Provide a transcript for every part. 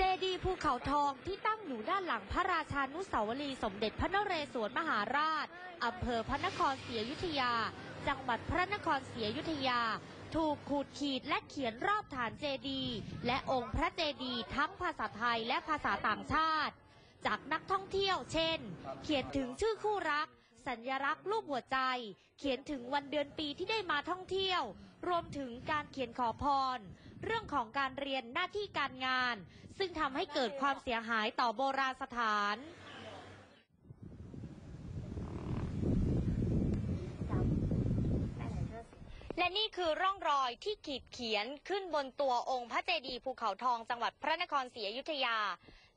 จดีภูเขาทองที่ตั้งอยู่ด้านหลังพระราชานุสาวรีย์สมเด็จพระนเรศวรมหาราช อำเภอพระนครศรีอยุธยา จังหวัดพระนครศรีอยุธยา ถูกขูดขีดและเขียนรอบฐานเจดีย์และองค์พระเจดีย์ทั้งภาษาไทยและภาษาต่างชาติ จากนักท่องเที่ยว เช่น เขียนถึงชื่อคู่รัก สัญลักษณ์รูปหัวใจ เขียนถึงวันเดือนปีที่ได้มาท่องเที่ยว รวมถึงการเขียนขอพร เรื่องของการเรียนหน้าที่การงาน ซึ่งทำให้เกิดความเสียหายต่อโบราณสถานและนี่คือร่องรอยที่ขีดเขียนขึ้นบนตัวองค์พระเจดีย์ภูเขาทองจังหวัดพระนครศรีอยุธยา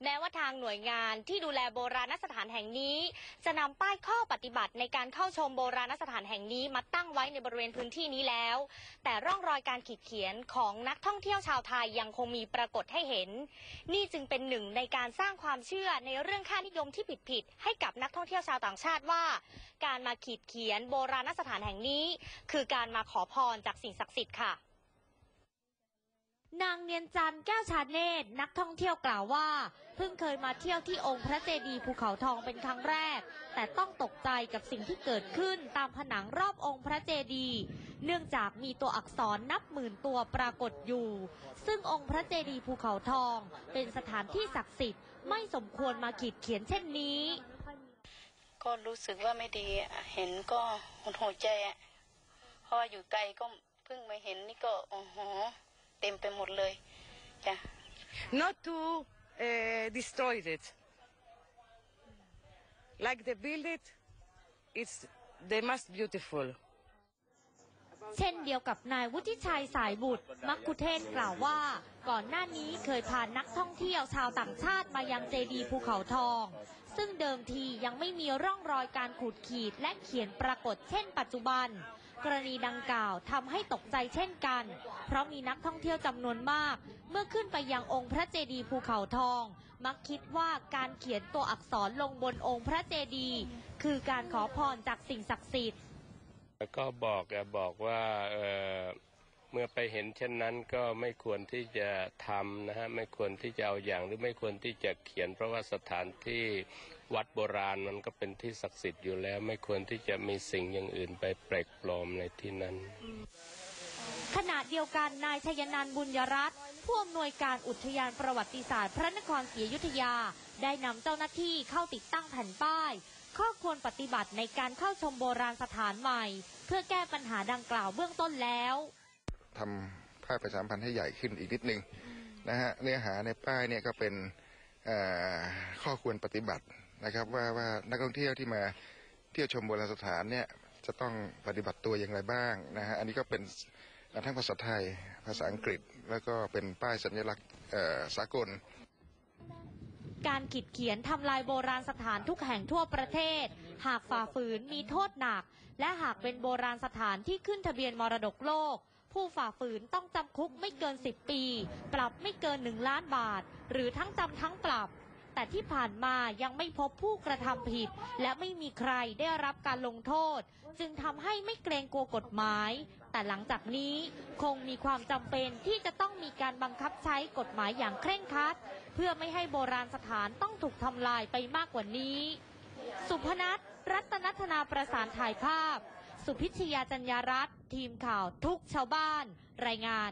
แม้ว่าทางหน่วยงานที่ดูแลโบราณสถานแห่งนี้ จะนำป้ายข้อปฏิบัติในการเข้าชมโบราณสถานแห่งนี้มาตั้งไว้ในบริเวณพื้นที่นี้แล้ว แต่ร่องรอยการขีดเขียนของนักท่องเที่ยวชาวไทยยังคงมีปรากฏให้เห็น นี่จึงเป็นหนึ่งในการสร้างความเชื่อในเรื่องค่านิยมที่ผิดๆให้กับนักท่องเที่ยวชาวต่างชาติว่า การมาขีดเขียนโบราณสถานแห่งนี้ คือการมาขอพรจากสิ่งศักดิ์สิทธิ์ค่ะ นางเนียนจันทร์แก้วชาเนตรนักท่องเที่ยวกล่าวว่า เพิ่งเคยมาเที่ยวที่องค์พระเจดีย์ภูเขาทองเป็นครั้งแรก แต่ต้องตกใจกับสิ่งที่เกิดขึ้นตามผนังรอบองค์พระเจดีย์เนื่องจากมีตัวอักษรนับหมื่นตัวปรากฏอยู่ ซึ่งองค์พระเจดีย์ภูเขาทอง เป็นสถานที่ศักดิ์สิทธิ์ไม่สมควรมาขีดเขียนเช่นนี้ ก็รู้สึกว่าไม่ดีเห็นก็หดหัวใจอะเพราะว่าอยู่ไกลก็เพิ่งมาเห็นนี่ก็โอ้โห เต็มไปหมดเลยจ้ะ not to uh, destroy it. Like they build it, it's they must beautiful. เช่นเดียวกับนายวุฒิชัยสายบุตร มักคุเทศกล่าวว่า ก่อนหน้านี้เคยพานักท่องเที่ยวชาวต่างชาติมายังเจดีย์ภูเขาทอง ซึ่งเดิมทียังไม่มีร่องรอยการขูดขีดและเขียนปรากฏเช่นปัจจุบัน กรณีดังกล่าวทำให้ตกใจเช่นกัน เพราะมีนักท่องเที่ยวจำนวนมาก เมื่อขึ้นไปยังองค์พระเจดีย์ภูเขาทอง มักคิดว่าการเขียนตัวอักษรลงบนองค์พระเจดีย์คือการขอพรจากสิ่งศักดิ์สิทธิ์ ก็บอกบอกว่าเเมื่อไปเห็นเช่นนั้นก็ไม่ควรที่จะทำนะฮะไม่ควรที่จะเอาอย่างหรือไม่ควรที่จะเขียน เพราะว่าสถานที่วัดโบราณมันก็เป็นที่ศักดิ์สิทธิ์อยู่แล้ว ไม่ควรที่จะมีสิ่งอย่างอื่นไปแปลกปลอมในที่นั้น ขณะเดียวกันนายชยนันบุญยรัตน์ผู้อำนวยการอุทยานประวัติศาสตร์ พระนครศรีอยุธยา ได้นำเจ้าหน้าที่เข้าติดตั้งแผ่นป้าย ข้อควรปฏิบัติในการเข้าชมโบราณสถานใหม่ เพื่อแก้ปัญหาดังกล่าวเบื้องต้นแล้วทำป้ายประชาสัมพันธ์ให้ใหญ่ขึ้นอีกนิดนึงนะฮะเนื้อหาในป้ายเนี่ยก็เป็นเอ่อข้อควรปฏิบัตินะครับว่าว่านักท่องเที่ยวที่มาเที่ยวชมโบราณสถานเนี่ยจะต้องปฏิบัติตัวอย่างไรบ้างนะฮะอันนี้ก็เป็นทั้งภาษาไทยภาษาอังกฤษ แล้วก็เป็นป้ายสัญลักษณ์เอ่อสากล การขีดเขียนทำลายโบราณสถานทุกแห่งทั่วประเทศ หากฝ่าฝืนมีโทษหนัก และหากเป็นโบราณสถานที่ขึ้นทะเบียนมรดกโลก ผู้ฝ่าฝืนต้องจำคุกไม่เกิน 10 ปี ปรับไม่เกิน 1 ล้านบาท หรือทั้งจำทั้งปรับ แต่ที่ผ่านมายังไม่พบผู้กระทำผิด และไม่มีใครได้รับการลงโทษ จึงทำให้ไม่เกรงกลัวกฎหมาย แต่หลังจากนี้คงมีความจำเป็นที่จะต้องมีการบังคับใช้กฎหมายอย่างเคร่งครัด เพื่อไม่ให้โบราณสถานต้องถูกทำลายไปมากกว่านี้ สุพนัทรัตนธนาประสานถ่ายภาพ สุพิชยาจัญญารัตน์ทีมข่าวทุกชาวบ้าน รายงาน